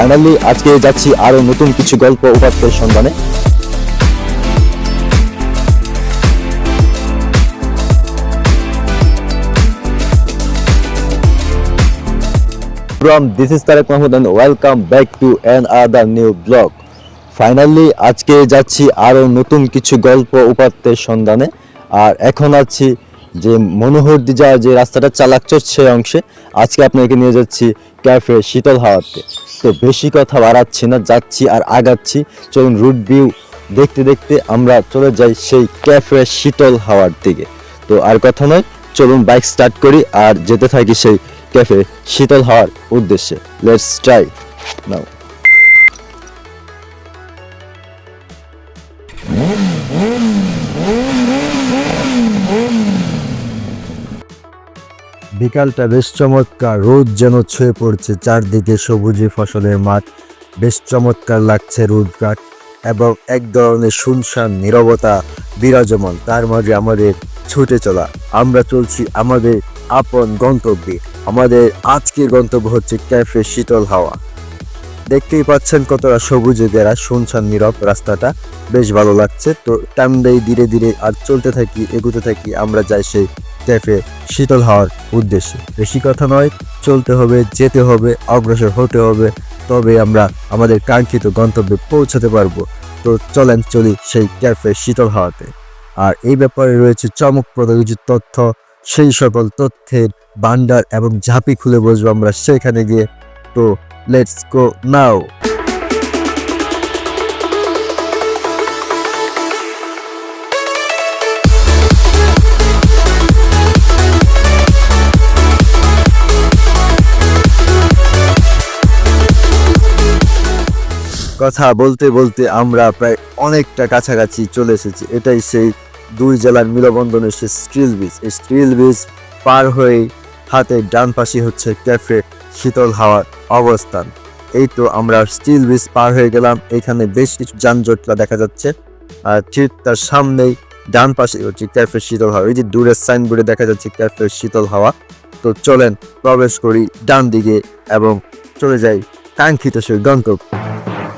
Finally আজকে যাচ্ছি আরও নতুন কিছু গল্প উপাত্তের সন্ধানে From this is Tarek Mahmood and welcome back to another new vlog. Finally আজকে যাচ্ছি আরও নতুন কিছু গল্প উপাত্তের সন্ধানে আর এখন আছি যে মনোহর দিজা যে রাস্তাটা চালাক সেই অংশে, আজকে আপনাকে নিয়ে যাচ্ছি ক্যাফে শীতল হাওয়াতে। তো বেশি কথা বাড়াচ্ছি না, যাচ্ছি আর আগাচ্ছি। চলুন রুট ভিউ দেখতে দেখতে আমরা চলে যাই সেই ক্যাফে শীতল হাওয়ার দিকে। তো আর কথা নয়, চলুন বাইক স্টার্ট করি আর যেতে থাকি সেই ক্যাফে শীতল হাওয়ার উদ্দেশ্যে। লেটস ট্রাই নাও বিকালটা বেশ চমৎকার। রোদ যেন ছুঁয়ে পড়ছে চারদিকে সবুজে ফসলের মাঠ। বেশ চমৎকার লাগছে রোদঘাট এবং এক ধরনের শুনশান, নীরবতা বিরাজমান। তার মাঝে আমাদের ছুটে চলা। আমরা চলছি আমাদের আপন গন্তব্যে। আমাদের আজকের গন্তব্য হচ্ছে ক্যাফে শীতল হাওয়া। দেখতেই পাচ্ছেন কতটা সবুজে ঘেরা, শুনশান নীরব রাস্তাটা। বেশ ভালো লাগছে। তো টাইম দেই, ধীরে ধীরে আর চলতে থাকি, এগোতে থাকি, আমরা যাই সেই ক্যাফে শীতল হওয়ার উদ্দেশ্যে। বেশি কথা নয়, চলতে হবে, যেতে হবে, অগ্রসর হতে হবে তবে আমরা আমাদের কাঙ্ক্ষিত গন্তব্যে পৌঁছাতে পারব। তো চলেন চলি সেই ক্যাফে শীতল হওয়াতে। আর এই ব্যাপারে রয়েছে চমকপ্রদ কিছু তথ্য। সেই সকল তথ্যের ভান্ডার এবং ঝাঁপি খুলে বসবো আমরা সেখানে গিয়ে। তো লেটস গো নাও। কথা বলতে বলতে আমরা প্রায় অনেকটা কাছাকাছি চলে এসেছি। এটাই সেই দুই জেলার মিলবন্ধনের সে স্টিল বিচ। এই স্টিল বিচ পার হয়ে হাতে ডান পাশে হচ্ছে ক্যাফে, শীতল হাওয়ার অবস্থান। এই তো আমরা স্টিল বিচ পার হয়ে গেলাম। এখানে বেশ কিছু যানজটলা দেখা যাচ্ছে। আর ঠিক তার সামনেই ডান পাশে হচ্ছে ক্যাফে শীতল হাওয়া। এই যে দূরের সাইনবোর্ডে দেখা যাচ্ছে ক্যাফে শীতল হাওয়া। তো চলেন প্রবেশ করি ডান দিকে এবং চলে যাই কাঙ্ক্ষিত সেই গন্তব্য।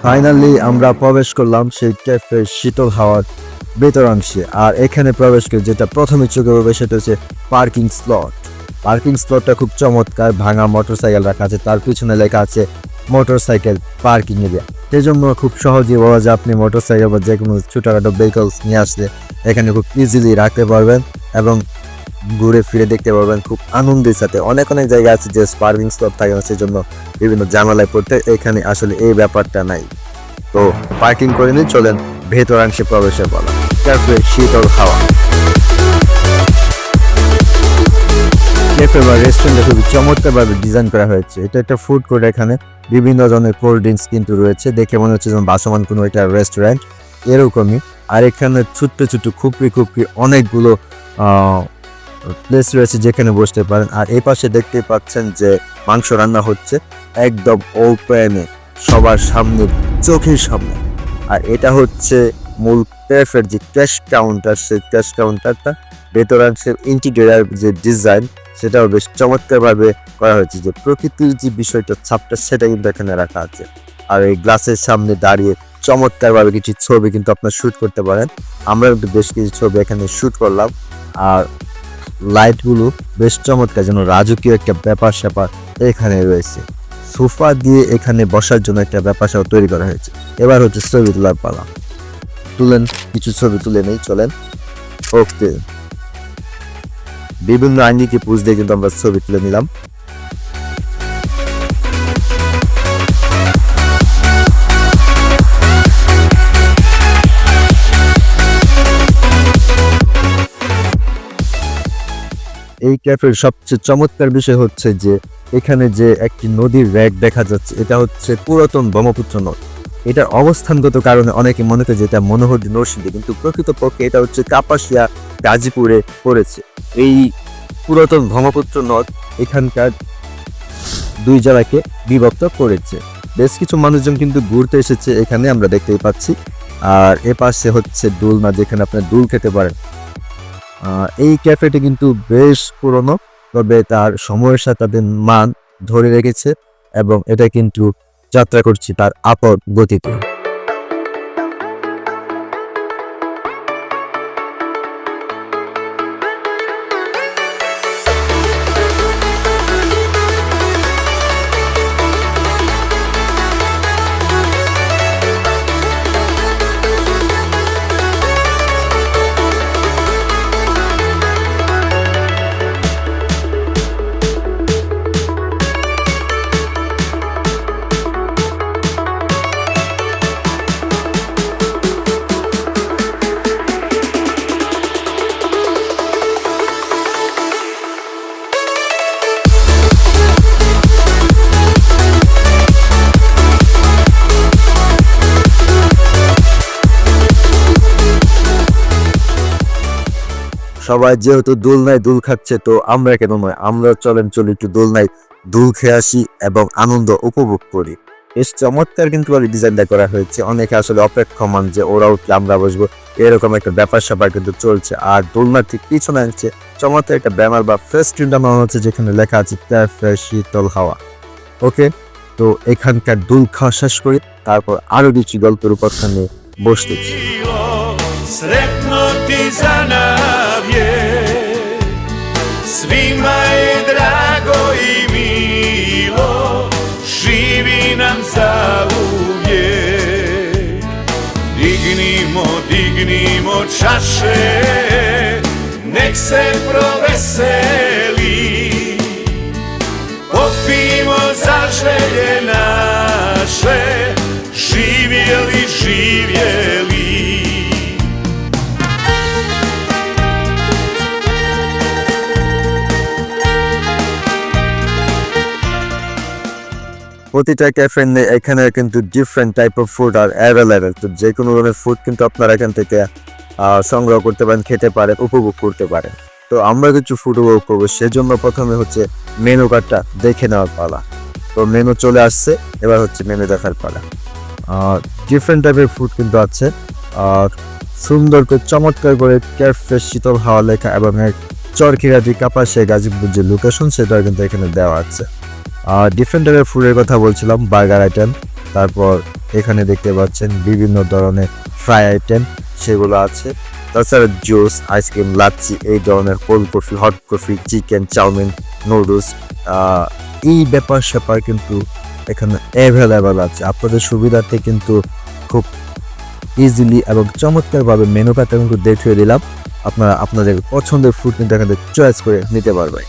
ফাইনালি আমরা প্রবেশ করলাম সেই ক্যাফে শীতল হাওয়ার ভেতরাংশে আর এখানে প্রবেশ করে যেটা প্রথমে চোখে পড়বে সেটা হচ্ছে পার্কিং স্লট। পার্কিং স্লটটা খুব চমৎকার, ভাঙা মোটরসাইকেল রাখা আছে, তার পিছনে লেখা আছে মোটরসাইকেল পার্কিং এরিয়া। সেই জন্য খুব সহজেই বলা যায় আপনি মোটরসাইকেল বা যে কোনো ছোটোখাটো ভেহিকলস নিয়ে আসলে এখানে খুব ইজিলি রাখতে পারবেন এবং ঘুরে ফিরে দেখতে পারবেন খুব আনন্দের সাথে। অনেক অনেক জায়গা আছে যে পার্কিং স্টপ থাকে না সেজন্য বিভিন্ন জানালায় পড়তে এখানে আসলে এই ব্যাপারটা নাই। তো পার্কিং করে নিয়ে চলেন ভেতরাংশে প্রবেশের বলা ক্যাফে শীতল হাওয়া। ক্যাফে বা রেস্টুরেন্টটা খুবই চমৎকারভাবে ডিজাইন করা হয়েছে। এটা একটা ফুড কোর্ট এখানে। বিভিন্ন ধরনের কোল্ড ড্রিঙ্কস কিন্তু রয়েছে। দেখে মনে হচ্ছে যেন বাসমান কোনো একটা রেস্টুরেন্ট এরকমই। আর এখানে ছোট্ট ছোট্ট খুপড়ি খুপড়ি অনেকগুলো প্লেস রয়েছে যেখানে বসতে পারেন। আর এই পাশে দেখতে পাচ্ছেন যে মাংস রান্না হচ্ছে একদম ওপেনে সবার সামনে, চোখের সামনে। আর এটা হচ্ছে মূল ক্যাফের যে ক্যাশ কাউন্টার সেই ক্যাশ কাউন্টারটা ভেতরাংশের ইন্টিরিয়ার যে ডিজাইন সেটাও বেশ চমৎকারভাবে করা হয়েছে যে প্রকৃতির যে বিষয়টা, ছাপটা সেটা কিন্তু এখানে রাখা আছে। আর এই গ্লাসের সামনে দাঁড়িয়ে চমৎকারভাবে কিছু ছবি কিন্তু আপনার শ্যুট করতে পারেন। আমরা কিন্তু বেশ কিছু ছবি এখানে শ্যুট করলাম। আর লাইটগুলো বেশ চমৎকার যেন রাজকীয় একটা ব্যাপার স্যাপার এখানে রয়েছে। সোফা দিয়ে এখানে বসার জন্য একটা ব্যাপার স্যাপার তৈরি করা হয়েছে। এবার হচ্ছে ছবি তোলার পালা। তুলেন, কিছু ছবি তুলে নেই, চলেন। ওকে। বিভিন্ন আঙ্গিকে পুজ দিয়ে কিন্তু আমরা ছবি তুলে নিলাম। এই ক্যাফের সবচেয়ে চমৎকার বিষয় হচ্ছে যে এখানে যে একটি নদীর র্যাক দেখা যাচ্ছে, এটা হচ্ছে পুরাতন ব্রহ্মপুত্র নদ। এটার অবস্থানগত কারণে অনেকে মনে করে যে এটা মনোহরদী নরসিংদী, কিন্তু প্রকৃতপক্ষে এটা হচ্ছে কাপাসিয়া, গাজীপুরে পড়েছে। এই পুরাতন ব্রহ্মপুত্র নদ এখানকার দুই জেলাকে বিভক্ত করেছে। বেশ কিছু মানুষজন কিন্তু ঘুরতে এসেছে এখানে, আমরা দেখতেই পাচ্ছি। আর এ পাশে হচ্ছে দুলনা, যেখানে আপনার দুল খেতে পারেন। এই ক্যাফেটি কিন্তু বেশ পুরনো, তবে তার সময়ের সাথে তাদের মান ধরে রেখেছে এবং এটা কিন্তু যাত্রা করছে তার আপদ গতিতে। সবাই যেহেতু দোলনায় দুল খাচ্ছে, তো আমরা কেন নয়? আমরা চলেন, চলি একটু দোলনায় দুল খেয়ে আসি এবং আনন্দ উপভোগ করি। বেশ চমৎকার কিন্তু ডিজাইনটা করা হয়েছে। অনেকে আসলে অপেক্ষমান যে ওরা উঠলে আমরা বসবো। এরকম একটা ব্যাপার স্যাপার কিন্তু চলছে। আর দোলনার ঠিক পিছনে আছে। চমৎকার একটা ব্যানার বা ফেস্টুন বানানো হচ্ছে, যেখানে লেখা আছে শীতল হাওয়া। ওকে তো এখানকার দুল খাওয়া শেষ করি। তারপর আরও কিছু গল্পের উপরখানে বসতেছি। Sretno ti za navje Svima je drago i milo. Živi nam za uvijek Dignimo, dignimo čaše. Nek se proveseli. Popimo za želje naše. Živjeli, živjeli প্রতিটা ক্যাফে এখানে কিন্তু ডিফারেন্ট টাইপ অফ ফুড আর অ্যাভেলেবেল তো যে কোনো ধরনের food কিন্তু আপনারা এখান থেকে সংগ্রহ করতে পারেন, খেতে পারেন, উপভোগ করতে পারেন। তো আমরা কিছু ফুড উপভোগ করব, সেজন্য প্রথমে হচ্ছে মেনু কার্ডটা দেখে নেওয়ার পালা। তো মেনু চলে আসছে, এবার হচ্ছে মেনু দেখার পালা। ডিফারেন্ট টাইপের ফুড কিন্তু আছে। আর সুন্দর করে, চমৎকার করে ক্যাফে শীতল হাওয়া লেখা এবং এক চরকিরাটি কাপাসে গাজীপুর যে লোকেশন সেটা কিন্তু এখানে দেওয়া আছে। ডিফারেন্ট টাইপের ফুডের কথা বলছিলাম বার্গার আইটেম তারপর এখানে দেখতে পাচ্ছেন বিভিন্ন ধরনের ফ্রাই আইটেম সেগুলো আছে। তাছাড়া জুস আইসক্রিম লাচ্ছি, এই ধরনের cold coffee hot coffee chicken chowmein noodles এই ব্যাপার স্যাপার কিন্তু এখানে অ্যাভেলেবেল আছে। আপনাদের সুবিধার্থে কিন্তু খুব ইজিলি এবং চমৎকারভাবে মেনু কার্ডটা কিন্তু দেখিয়ে দিলাম। আপনারা আপনাদের পছন্দের ফুড কিন্তু এখানে চয়েস করে নিতে পারবেন।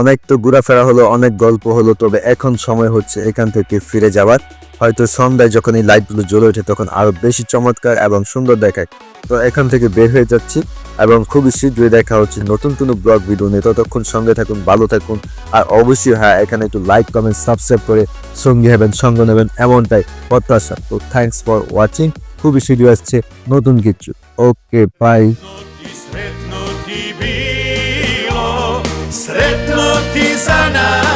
অনেক তো ঘোরাফেরা হলো, অনেক গল্প হলো, তবে এখন সময় হচ্ছে এখান থেকে ফিরে যাওয়ার। হয়তো সন্ধ্যায় যখন এই লাইটগুলো জ্বলে ওঠে তখন আরও বেশি চমৎকার এবং সুন্দর দেখায়। তো এখান থেকে বের হয়ে যাচ্ছি এবং খুবই শীঘ্রই দেখা হচ্ছে নতুন কোনো ব্লগ ভিডিও নিয়ে। ততক্ষণ সঙ্গে থাকুন, ভালো থাকুন আর অবশ্যই হ্যাঁ এখানে একটু লাইক কমেন্ট সাবস্ক্রাইব করে সঙ্গী হবেন, সঙ্গ নেবেন এমনটাই প্রত্যাশা। তো থ্যাংকস ফর ওয়াচিং খুবই শীঘ্রই আসছে নতুন কিছু। Okay bye artisanal.